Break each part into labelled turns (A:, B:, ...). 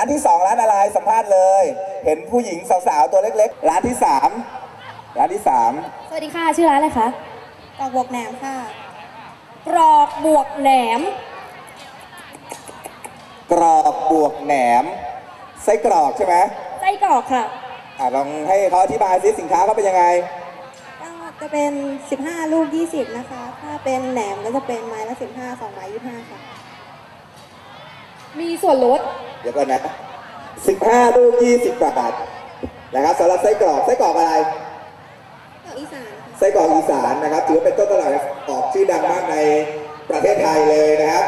A: ร้านที่สองร้านอะไรสัมภาษณ์เลย เห็นผู้หญิงสาวๆตัวเล็กๆ ร้านที่สามร้านที่สาม
B: สวัสดีค่ะ ชื่อร้านอะไรคะ
C: กอกบวกแหนมค่ะ
B: กรอกบวกแหนม
A: กรอกบวกแหนมไส้กรอกใช่ไหม
B: ไส้กรอกค่ะ
A: อะลองให้เขาอธิบายซิสินค้าเขาเป็นยังไง
C: ก็จะเป็น 15 ลูก 20 นะคะ ถ้าเป็นแหนมก็จะเป็นไม้ละ 15 2ไม้25 ค่ะ
B: มีส่วนลด
A: เดี๋ยวก่อนนะ 15 ลูก 20 บาท นะครับสำหรับไส้กรอกไส้กรอกอะไร
C: ก็อีสานค่ะ
A: ไส้กรอกอีสานนะครับ ถือว่าเป็นต้นตลาดออกชื่อดังมากในประเทศไทยเลยนะครับ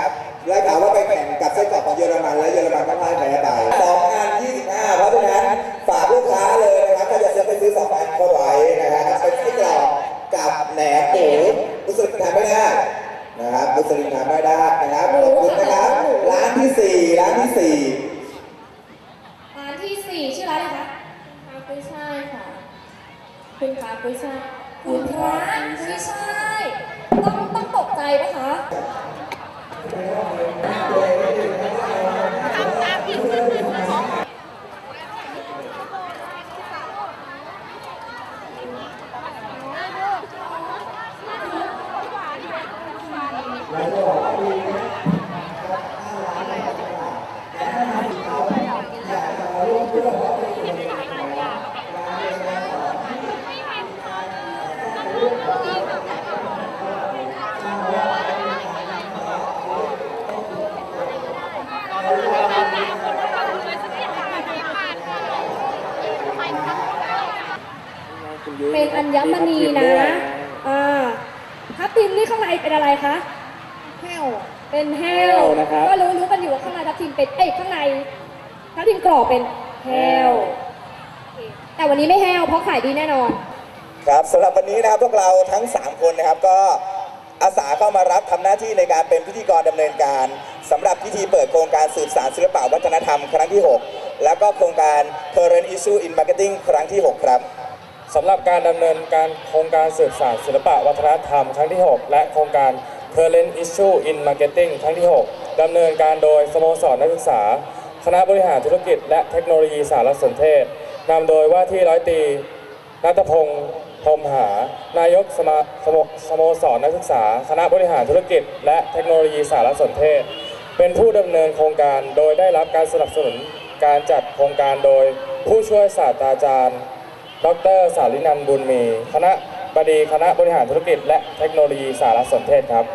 A: และข่าวว่าไปแข่งกับไส้กรอกของเยอรมันและเยอรมันก็พ่ายแพ้ไปสองอัน25 เพราะฉะนั้นฝากลูกค้าเลยนะครับถ้าจะซื้อไปซื้อสองอันเข้าไว้นะครับเป็นไส้กรอกกับแหนมหมูมุสลิมทานไม่ได้นะครับมุสลิมทานไม่ได้นะครับขอบคุณนะครับร้านที่สี่ร้านที่สี่
B: ร้านที่สี่ชื่อร้านอะไรคะคากุ้ยช่ายค่ะ คุณคะกุ้ยช่ายคุณพระกุ้ยช่ายต้องต้องตกใจนะคะ เป็นอัญมณีนะ อ่าทับทิมนี่ข้างในเป็นอะไรคะ
C: แห้ว
B: เป็นแห้ว
A: นะครับ
B: ก็รู้รู้กันอยู่ว่าข้างในทับทิมเป็นเอ้ยข้างในทับทิมกรอบเป็นแห้วโอเคแต่ วันนี้ไม่แห้วเพราะขายดีแน่นอน
A: ครับสำหรับวันนี้นะครับพวกเราทั้ง 3 คนนะครับก็อาสาเข้ามารับทำหน้าที่ในการเป็นพิธีกรดำเนินการสำหรับพิธีเปิดโครงการสืบสานศิลปะวัฒนธรรมครั้งที่ 6 แล้วก็โครงการ Current Issue in Marketing ครั้งที่ 6 ครับ
D: สำหรับการดำเนินการโครงการสืบสานศิลปะวัฒนธรรมครั้งที่ 6 และโครงการ Current Issue in Marketing ครั้งที่ 6ดำเนินการโดยสโมสรนักศึกษา คณะบริหารธุรกิจ และเทคโนโลยีสารสนเทศ นำโดยว่าที่ร้อยตีนัทพงศ์พรมหา นายกสมาสโมสมสรนักศึกษา คณะบริหารธุรกิจ และเทคโนโลยีสารสนเทศ เป็นผู้ดำเนินโครงการโดยได้รับการสนับสนุนการจัดโครงการโดยผู้ช่วยศาสตราจารย์ ดร สารินันบุญมี คณะบดีคณะบริหารธุรกิจ และเทคโนโลยีสารสนเทศครับ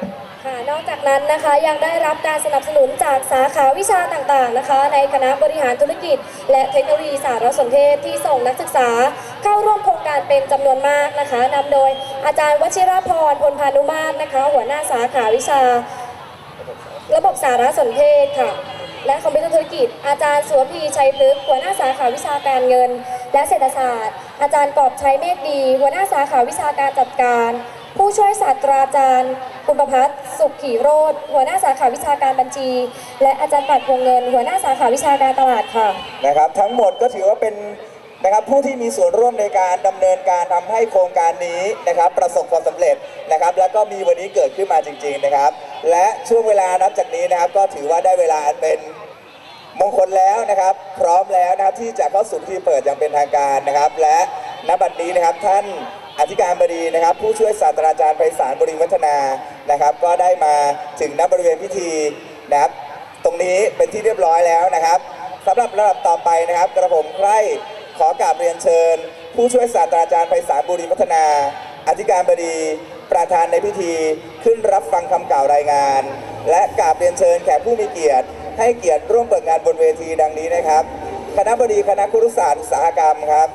B: ค่ะนอกจากนั้นนะคะยังได้รับการสนับสนุนจากสาขาวิชาต่างๆนะคะ ในคณะบริหารธุรกิจ และเทคโนโลยีสารสนเทศที่ส่งนักศึกษา เข้าร่วมโครงการเป็นจำนวนมากนะคะนำโดยอาจารย์วชิรพรพลพานุมาตรนะคะ หัวหน้าสาขาวิชา ระบบสารสนเทศค่ะและคอมพิวเตอร์ธุรกิจ อาจารย์สุวพีชัยพฤกษ์หัวหน้าสาขาวิชาการเงิน และเศรษฐศาสตร์ อาจารย์กอบชัยเมฆดี หัวหน้าสาขาวิชาการจัดการ ผู้ช่วยศาสตราจารย์คุณประพัฒน์สุขขีโรธหัวหน้าสาขาวิชาการบัญชี และอาจารย์ปัดพวงเงิน หัวหน้าสาขาวิชาการตลาดค่ะ
A: นะครับ ทั้งหมดก็ถือว่าเป็นนะครับผู้ที่มีส่วนร่วมในการดำเนินการทำให้โครงการนี้นะครับ ประสบความสำเร็จนะครับ แล้วก็มีวันนี้เกิดขึ้นมาจริง ๆนะครับ และช่วงเวลานับจากนี้นะครับ ก็ถือว่าได้เวลาอันเป็นมงคลแล้วนะครับ พร้อมแล้วนะครับที่จะเข้าสู่พิธีเปิดอย่างเป็นทางการนะครับ และณบัดนี้นะครับท่าน อธิการบดีนะครับ ผู้ช่วยศาสตราจารย์ไพศาลบริวัฒนานะครับ ก็ได้มาถึงณบริเวณพิธีนะครับ ตรงนี้เป็นที่เรียบร้อยแล้วนะครับสำหรับระดับต่อไปนะครับ กระผมใคร่ขอกราบเรียนเชิญ ผู้ช่วยศาสตราจารย์ไพศาลบุรีพัฒนา อธิการบดีประธานในพิธีขึ้นรับฟังคำกล่าวรายงาน และกราบเรียนเชิญแขกผู้มีเกียรติ ให้เกียรติร่วมเปิดงานบนเวทีดังนี้นะครับ คณะบดีคณะครุศาสตร์อุตสาหกรรมครับ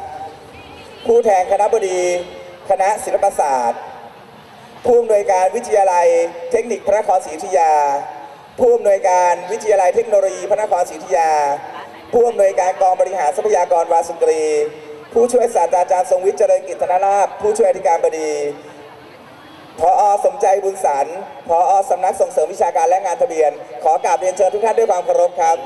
A: ผู้แทนคณะบดี คณะศิลปศาสตร์ผู้อำนวยการวิทยาลัย เทคนิคพระนครศรีอยุธยา ผู้อำนวยการวิทยาลัยเทคโนโลยีพระนครศรีอยุธยา ผู้อำนวยการกองบริหารทรัพยากรวาสุกรี ผู้ช่วยศาสตราจารย์ทรงวิทย์เจริญกิจธนราภผู้ช่วยอธิการบดีพอสมใจบุญสันพอสำนักส่งเสริมวิชาการและงานทะเบียน ขอกราบเรียนเชิญทุกท่านด้วยความเคารพครับ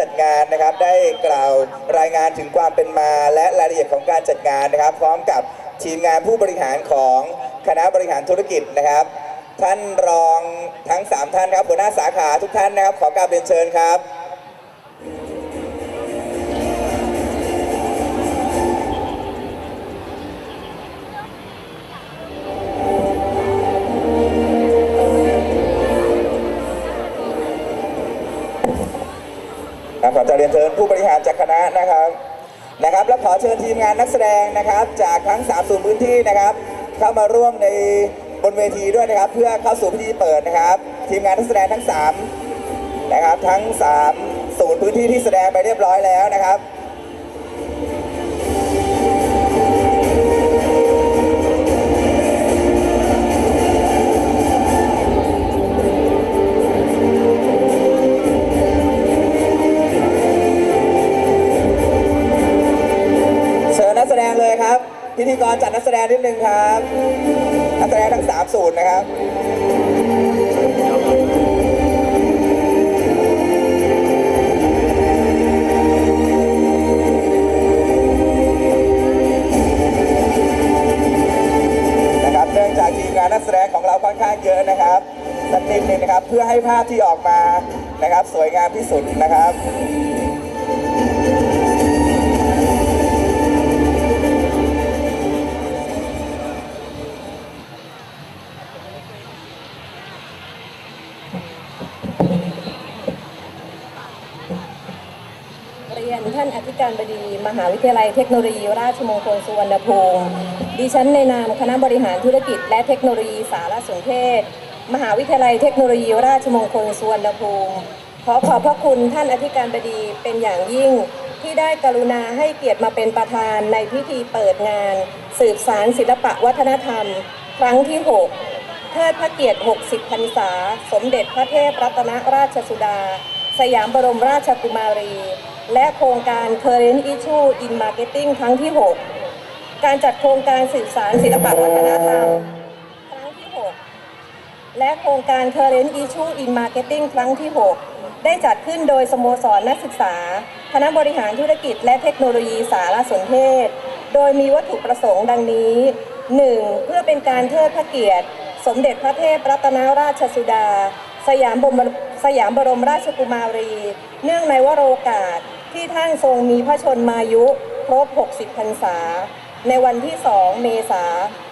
A: จัดงานนะครับ ได้กล่าวรายงานถึงความเป็นมา และรายละเอียดของการจัดงานนะครับ พร้อมกับทีมงานผู้บริหารของคณะบริหารธุรกิจนะครับ ท่านรองทั้ง 3 ท่านครับหัวหน้าสาขาทุกท่านนะครับ ขอกราบเรียนเชิญครับะนะครับนะครับ และขอเชิญทีมงานนักแสดงนะครับ จากทั้ง3ศูนย์พื้นที่นะครับ เข้ามาร่วมในบนเวทีด้วยนะครับ เพื่อเข้าสู่พิธีเปิดนะครับ ทีมงานนักแสดงทั้ง3นะครับทั้ง3ศูนย์พื้นที่ที่แสดงไปเรียบร้อยแล้วนะครับ พิธีกรจัดนักแสดงนิดนึงครับนักแสดงทั้งสามศูนย์นะครับนะครับเนื่องจากทีมงานนักแสดงของเราค่อนข้างเยอะนะครับสักนิดนึงนะครับ เพื่อให้ภาพที่ออกมานะครับ สวยงามที่สุดนะครับ
E: หาวิทยาลัยเทคโนโลยีราชมงคลสุวรรณภูมิ ดิฉันในนามคณะบริหารธุรกิจ และเทคโนโลยีสารสนเทศ มหาวิทยาลัยเทคโนโลยีราชมงคลสุวรรณภูมิ ขอขอบพระคุณท่านอธิการบดีเป็นอย่างยิ่งที่ได้กรุณาให้เกียรติมาเป็นประธานในพิธีเปิดงาน สืบสารศิลปะวัฒนธรรม ครั้งที่ 6 เทิดพระเกียรติ 60 พรรษา สมเด็จพระเทพรัตนราชสุดา สยามบรมราชกุมารี และโครงการ Current Issue in Marketing ครั้งที่ 6 การจัดโครงการสืบสารศิลปะวัฒนธรรมครั้งที่ 6 และโครงการ Current Issue in Marketing ครั้งที่ 6 ได้จัดขึ้นโดยสโมสรนักศึกษา คณะบริหารธุรกิจและเทคโนโลยีสารสนเทศ โดยมีวัตถุประสงค์ดังนี้ 1. เพื่อเป็นการเทิดพระเกียรติ สมเด็จพระเทพรัตนราชสุดา สยามบรมสยามบรมราชกุมารี เนื่องในวโรกาส ที่ท่านทรงมีพระชนมายุครบ 60 พรรษา ในวันที่ 2 เมษา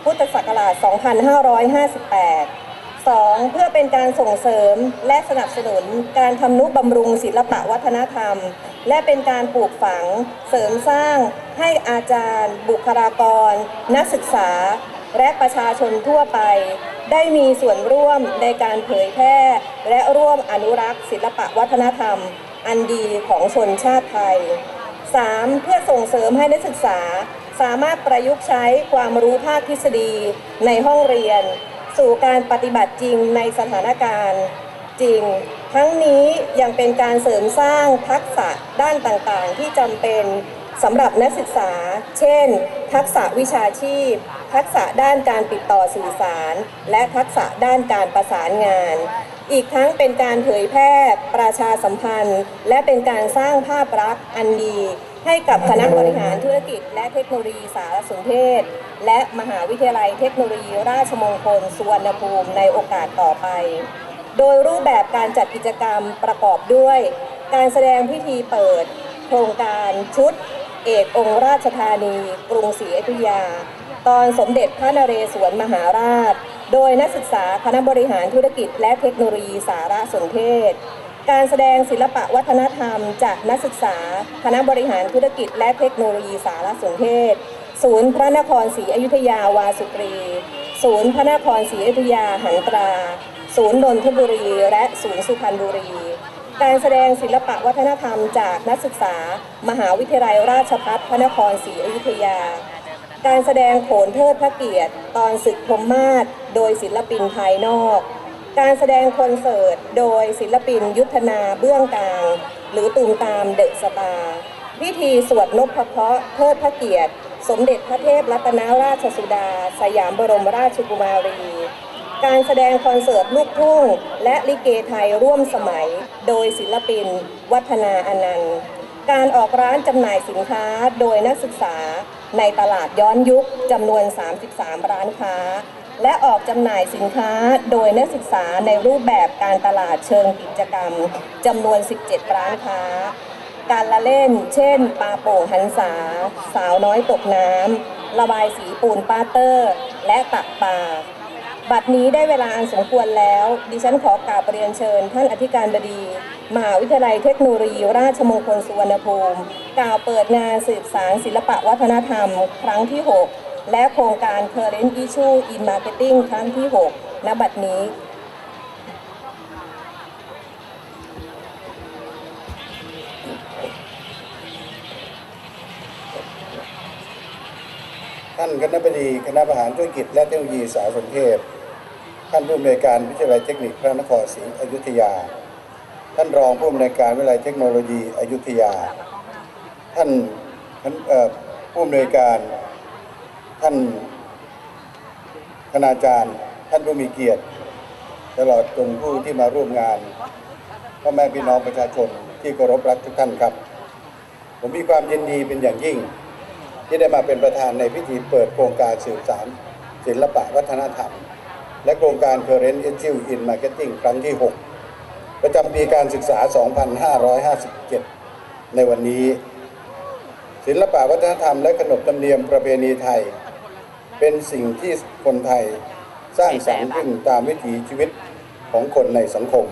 E: พุทธศักราช 2558 2. เพื่อเป็นการส่งเสริมและสนับสนุนการทำนุบำรุงศิลปะวัฒนธรรม และเป็นการปลูกฝัง เสริมสร้างให้อาจารย์ บุคลากร นักศึกษา และประชาชนทั่วไป ได้มีส่วนร่วมในการเผยแพร่ และร่วมอนุรักษ์ศิลปะวัฒนธรรม อันดีของชนชาติไทย 3. เพื่อส่งเสริมให้นักศึกษาสามารถประยุกต์ใช้ความรู้ภาคทฤษฎีในห้องเรียน สู่การปฏิบัติจริงในสถานการณ์จริง ทั้งนี้ยังเป็นการเสริมสร้างทักษะด้านต่างๆ ที่จำเป็นสำหรับนักศึกษา เช่น ทักษะวิชาชีพ ทักษะด้านการติดต่อสื่อสาร และทักษะด้านการประสานงาน อีกทั้งเป็นการเผยแพร่ประชาสัมพันธ์ และเป็นการสร้างภาพลักษณ์อันดี ให้กับคณะบริหารธุรกิจ และเทคโนโลยีสารสนเทศ และมหาวิทยาลัยเทคโนโลยีราชมงคลสุวรรณภูมิในโอกาสต่อไป โดยรูปแบบการจัดกิจกรรมประกอบด้วย การแสดงพิธีเปิด โครงการชุด เอกองค์ราชธานี กรุงศรีอยุธยา ตอนสมเด็จพระนเรศวรมหาราช โดยนักศึกษาคณะบริหารธุรกิจ และเทคโนโลยีสารสนเทศ การแสดงศิลปะวัฒนธรรม จากนักศึกษาคณะบริหารธุรกิจ และเทคโนโลยีสารสนเทศ ศูนย์พระนครศรีอยุธยาวาสุกรี ศูนย์พระนครศรีอยุธยาหันตรา ศูนย์นนทบุรี และศูนย์สุพรรณบุรีการแสดงศิลปะวัฒนธรรมจากนักศึกษา มหาวิทยาลัยราชภัฏพระนครศรีอยุธยา การแสดงโขนเทิดพระเกียรติ ตอนศึกพรมมาศโดยศิลปินภายนอก การแสดงคอนเสิร์ตโดยศิลปินยุทธนาเบื้องกลาง หรือตูมตามเดอะสตาร์พิธีสวดนพเคราะห์เทิดพระเกียรติ สมเด็จพระเทพรัตนราชสุดา สยามบรมราชกุมารี การแสดงคอนเสิร์ตลูกทุ่ง และลิเกไทยร่วมสมัย โดยศิลปิน วัฒนาอนันต์ การออกร้านจำหน่ายสินค้าโดยนักศึกษา ในตลาดย้อนยุคจำนวน 33 ร้านค้า และออกจำหน่ายสินค้าโดยนักศึกษาในรูปแบบการตลาดเชิงกิจกรรมจำนวน 17 ร้านค้า การละเล่น เช่นปลาโป่งหันษา สาวน้อยตกน้ำระบายสีปูนปาเตอร์ และตักปลาบัดนี้ได้เวลาอันสมควรแล้ว ดิฉันขอกราบเรียนเชิญ ท่านอธิการบดี มหาวิทยาลัยเทคโนโลยีราชมงคลสุวรรณภูมิ กล่าวเปิดงานสืบสารศิลปะวัฒนธรรม ครั้งที่ 6 และโครงการ Current Issue in Marketing ครั้งที่ 6 ณ บัดนี้
F: ท่านคณะบดีคณะบริหารธุรกิจและเทคโนโลยีสารสนเทศ ท่านผู้อำนวยการวิทยาลัยเทคนิคพระนครศรีอยุธยา ท่านรองผู้อำนวยการวิทยาลัยเทคโนโลยีอยุธยา ท่านผู้อำนวยการท่านคณาจารย์ ท่านผู้มีเกียรติ ตลอดจนผู้ที่มาร่วมงานพ่อแม่พี่น้องประชาชนที่เคารพรักทุกท่านครับ ผมมีความยินดีเป็นอย่างยิ่ง ที่ได้มาเป็นประธานในพิธีเปิดโครงการสืบสาร ศิลปะวัฒนธรรม และโครงการ Current Issue in Marketing ครั้งที่ 6 ประจำปีการศึกษา 2557 ในวันนี้ ศิลปะวัฒนธรรมและขนบธรรมเนียมประเพณีไทย เป็นสิ่งที่คนไทยสร้างสรรค์ขึ้นตามวิถีชีวิตของคนในสังคม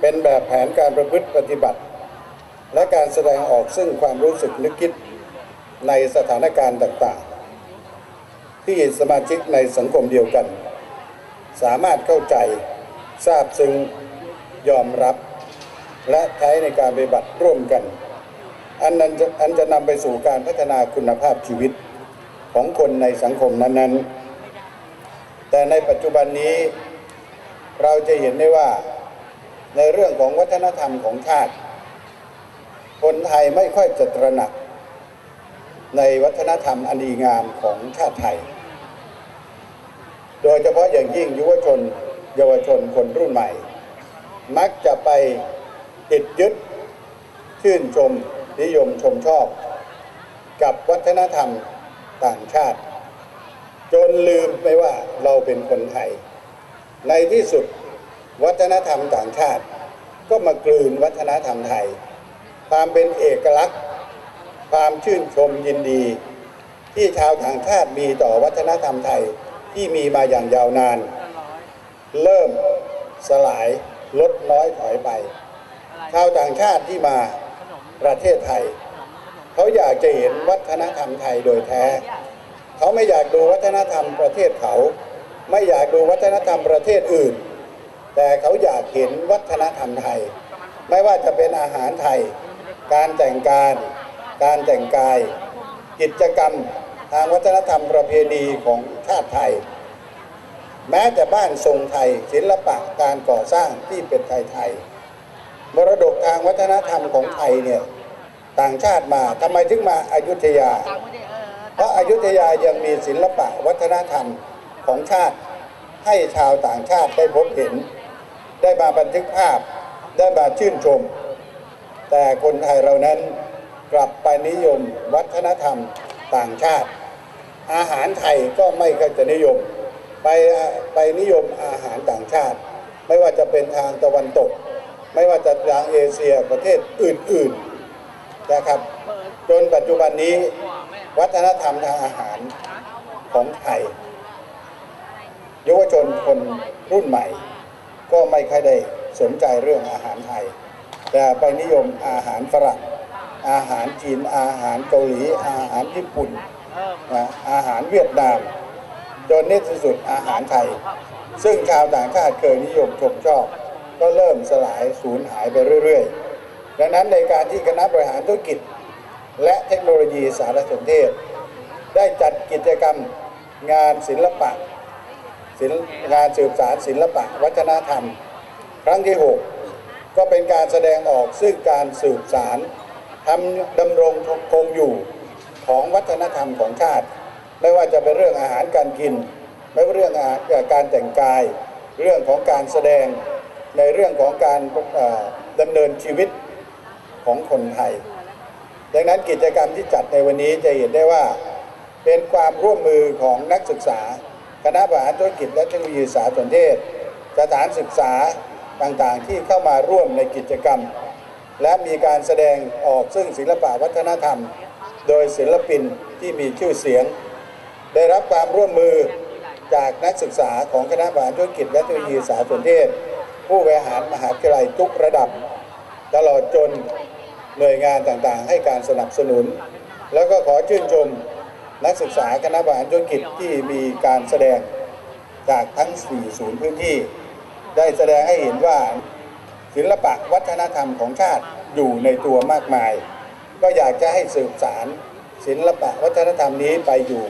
F: เป็นแบบแผนการประพฤติปฏิบัติ และการแสดงออกซึ่งความรู้สึกนึกคิดในสถานการณ์ต่างๆ ที่สมาชิกในสังคมเดียวกัน สามารถเข้าใจทราบซึ้งยอมรับ และใช้ในการปฏิบัติร่วมกัน อันนั้นจะอันจะนำไปสู่การพัฒนาคุณภาพชีวิตของคนในสังคมนั้นๆ แต่ในปัจจุบันนี้เราจะเห็นได้ว่าในเรื่องของวัฒนธรรมของชาติ คนไทยไม่ค่อยจะตระหนัก ในวัฒนธรรมอันดีงามของชาติไทย โดยเฉพาะอย่างยิ่งยุวชน เยาวชนคนรุ่นใหม่ มักจะไปติดยึดชื่นชม นิยมชมชอบ กับวัฒนธรรมต่างชาติ จนลืมไปว่าเราเป็นคนไทย ในที่สุดวัฒนธรรมต่างชาติ ก็มากลืนวัฒนธรรมไทย ความเป็นเอกลักษณ์ ความชื่นชมยินดี ที่ชาวต่างชาติมีต่อวัฒนธรรมไทยที่มีมาอย่างยาวนาน เริ่มสลายลดน้อยถอยไป ชาวต่างชาติที่มา ประเทศไทย เขาอยากจะเห็นวัฒนธรรมไทยโดยแท้ เขาไม่อยากดูวัฒนธรรมประเทศเขา ไม่อยากดูวัฒนธรรมประเทศอื่น แต่เขาอยากเห็นวัฒนธรรมไทย ไม่ว่าจะเป็นอาหารไทย การแต่งกายการแต่งกาย กิจกรรมทางวัฒนธรรมประเพณีของชาติไทย แม้แต่บ้านทรงไทยศิลปะการก่อสร้างที่เป็นไทยไทยมรดกทางวัฒนธรรมของไทยเนี่ย ต่างชาติมาทำไมถึงมาอายุทยา เพราะอายุทยายังมีศิลปะวัฒนธรรมของชาติให้ชาวต่างชาติได้พบเห็น ได้มาบันทึกภาพได้มาชื่นชม แต่คนไทยเรานั้นกลับไปนิยมวัฒนธรรมต่างชาติ อาหารไทยก็ไม่ค่อยจะนิยม ไปไปนิยมอาหารต่างชาติ ไม่ว่าจะเป็นทางตะวันตก ไม่ว่าจะทางเอเชียประเทศอื่น ๆ นะครับ จนปัจจุบันนี้วัฒนธรรมทางอาหารของไทยเยาวชนคนรุ่นใหม่ ก็ไม่ค่อยได้สนใจเรื่องอาหารไทย แต่ไปนิยมอาหารฝรั่งอาหารจีนอาหารเกาหลี อาหารญี่ปุ่นอาหารเวียดนามจนในที่สุดอาหารไทย ซึ่งชาวต่างชาติเคยนิยมชมชอบ ก็เริ่มสลายสูญหายไปเรื่อยๆ ดังนั้นในการที่คณะบริหารธุรกิจ และเทคโนโลยีสารสนเทศ ได้จัดกิจกรรมงานศิลปะลงานสืบสารศิลปะวัฒนธรรม ครั้งที่ 6 ก็เป็นการแสดงออกซึ่งการสืบสารทำดำรงคงอยู่ของวัฒนธรรมของชาติ ไม่ว่าจะเป็นเรื่องอาหารการกิน ไม่ว่าเรื่องอาหารการแต่งกาย เรื่องของการแสดงในเรื่องของการดำเนินชีวิต ของคนไทย ดังนั้นกิจกรรมที่จัดในวันนี้จะเห็นได้ว่าเป็นความร่วมมือของนักศึกษา คณะบริหารธุรกิจและเทคโนโลยีสารสนเทศ สถานศึกษาต่างๆ ที่เข้ามาร่วมในกิจกรรม และมีการแสดงออกซึ่งศิลปะวัฒนธรรม โดยศิลปินที่มีชื่อเสียง ได้รับความร่วมมือจากนักศึกษาของคณะบริหารธุรกิจและเทคโนโลยีสารสนเทศ ผู้บริหารมหาวิทยาลัยทุกระดับ ตลอดจน หน่วยงานต่างๆ ให้การสนับสนุน แล้วก็ขอชื่นชมนักศึกษาคณะบริหารธุรกิจที่มีการแสดงจากทั้ง 4 ศูนย์พื้นที่ ได้แสดงให้เห็นว่าศิลปะวัฒนธรรมของชาติอยู่ในตัวมากมาย ก็อยากจะให้สืบสารศิลปะวัฒนธรรมนี้ไปอยู่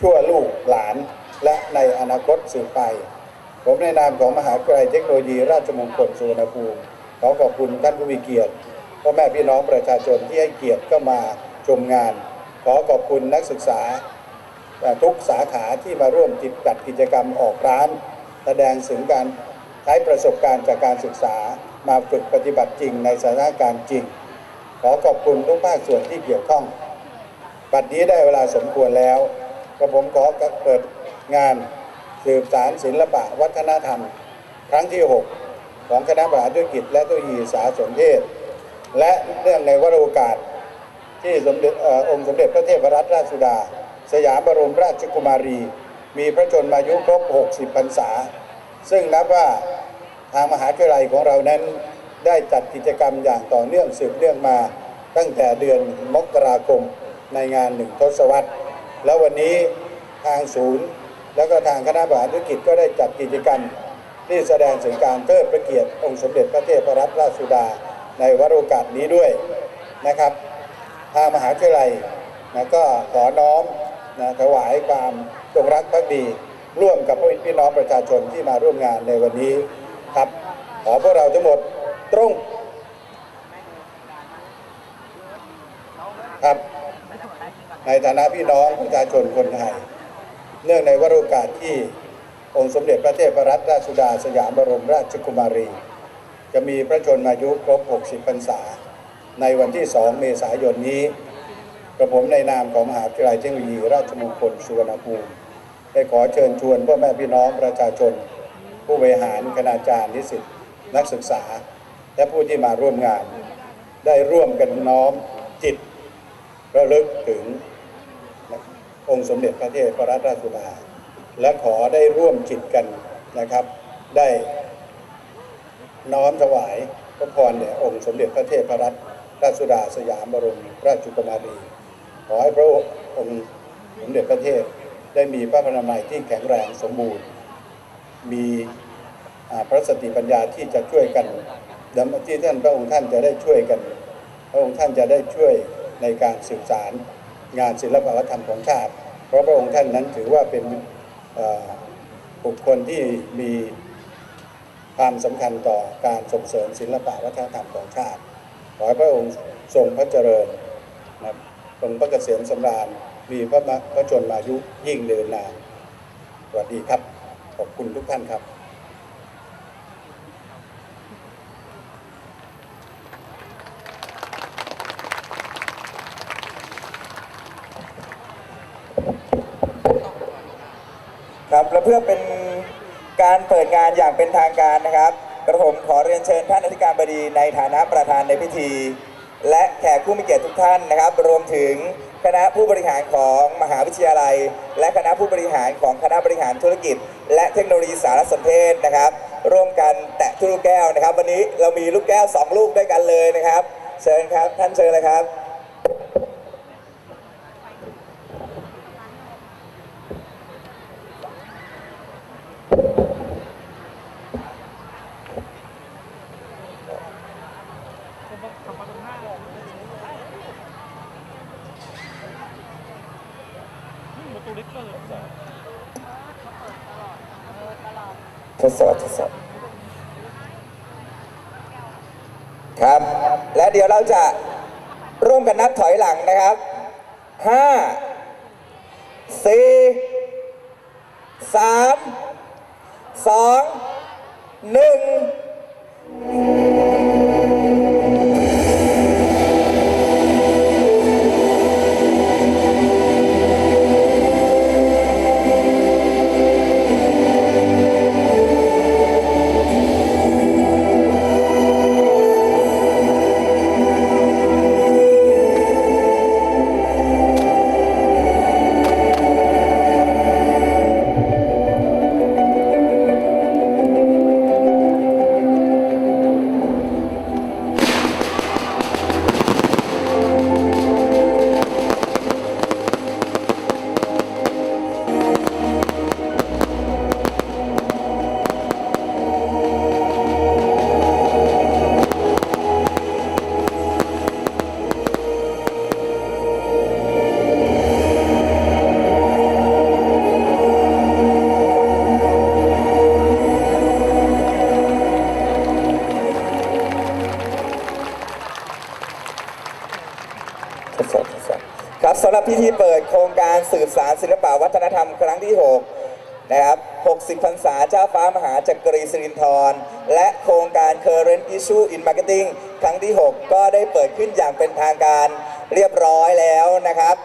F: ชั่วลูกหลานและในอนาคตสืบไป ผมในนามของมหาวิทยาลัยเทคโนโลยีราชมงคลสุวรรณภูมิขอขอบคุณท่านผู้มีเกียรติ พ่อแม่พี่น้องประชาชนที่ให้เกียรติเข้ามาชมงาน ขอขอบคุณนักศึกษาทุกสาขาที่มาร่วมจิตจัดกิจกรรมออกร้าน แสดงถึงการใช้ประสบการณ์จากการศึกษามาฝึกปฏิบัติจริงในสถานการณ์จริง ขอขอบคุณทุกภาคส่วนที่เกี่ยวข้อง บัดนี้ได้เวลาสมควรแล้วกระผมขอเปิดงานสืบสารศิลปะวัฒนธรรม ครั้งที่ 6 ของคณะบริหารธุรกิจและเทคโนโลยีสารสนเทศ และเนื่องในวรโรกาสที่สมเด็จองค์สมเด็จพระเทพรัตนราชสุดา สยามบรมราชกุมารี มีพระชนมายุครบ 60 พรรษา ซึ่งนับว่าทางมหาวิทยาลัยของเรานั้นได้จัดกิจกรรมอย่างต่อเนื่องสืบเนื่องมาตั้งแต่เดือนมกราคมในงานหนึ่งทศวรรษ แล้ววันนี้ทางศูนย์ แล้วก็ทางคณะบริหารธุรกิจก็ได้จัดกิจกรรม ที่แสดงถึงการเทิดพระเกียรติองค์สมเด็จพระเทพรัตนราชสุดา ในวโรกาสนี้ด้วยนะครับทางมหาวิทยาลัยนะก็ขอน้อมนะถวายความจงรักภักดี ร่วมกับพี่น้องประชาชนที่มาร่วมงานในวันนี้ครับ ขอพวกเราทั้งหมดตรงครับ ในฐานะพี่น้องประชาชนคนไทยเนื่องในวโรกาสที่องค์สมเด็จพระเทพรัตนราชสุดาสยามบรมราชกุมารี จะมีพระชนมายุครบ 60 พรรษา ในวันที่ 2 เมษายนนี้ กระผมในนามของมหาวิทยาลัยเทคโนโลยีราชมงคลสุวรรณภูมิ ได้ขอเชิญชวนพ่อแม่พี่น้องประชาชน ผู้บริหารคณาจารย์นิสิตนักศึกษา และผู้ที่มาร่วมงาน ได้ร่วมกันน้อมจิตระลึกถึงองค์สมเด็จพระเทพรัตนราชสุดาและขอได้ร่วมจิตกันนะครับ ได้ น้อมถวายพระพรแด่องค์สมเด็จพระเทพรัตนราชสุดาสยามบรมราชกุมารี ขอให้พระองค์สมเด็จพระเทพได้มีพระพนามัยที่แข็งแรงสมบูรณ์ มีพระสติปัญญาที่จะช่วยกันดำที่ท่านพระองค์ท่านจะได้ช่วยกัน พระองค์ท่านจะได้ช่วยในการสื่อสารงานศิลปวัฒนธรรมของชาติ เพราะพระองค์ท่านนั้นถือว่าเป็นบุคคลที่มี ความสำคัญต่อการส่งเสริมศิลปะวัฒนธรรมของชาติ ขอให้พระองค์ทรงพระเจริญนะครับทรงพระเกษมสำราญ มีพระมพระชนมายุยิ่งเดินนาน สวัสดีครับ ขอบคุณทุกท่านครับ
A: ครับและเพื่อเป็น การเปิดงานอย่างเป็นทางการนะครับ กระผมขอเรียนเชิญท่านอธิการบดีในฐานะประธานในพิธี และแขกผู้มีเกียรติทุกท่านนะครับ รวมถึงคณะผู้บริหารของมหาวิทยาลัย และคณะผู้บริหารของคณะบริหารธุรกิจ และเทคโนโลยีสารสนเทศนะครับ ร่วมกันแตะทุลูกแก้วนะครับ วันนี้เรามีลูกแก้ว 2 ลูกด้วยกันเลยนะครับ เชิญครับท่านเชิญเลยครับ ทดสอบทดสอบครับ และเดี๋ยวเราจะร่วมกันนับถอยหลังนะครับห้าสี่ พิธีเปิดโครงการสืบสารศิลปวัฒนธรรมครั้งที่ 6 นะครับ 60 พรรษาเจ้าฟ้ามหาจักรีสิรินธร และโครงการ Current Issue in Marketing ครั้งที่ 6 ก็ได้เปิดขึ้นอย่างเป็นทางการเรียบร้อยแล้วนะครับ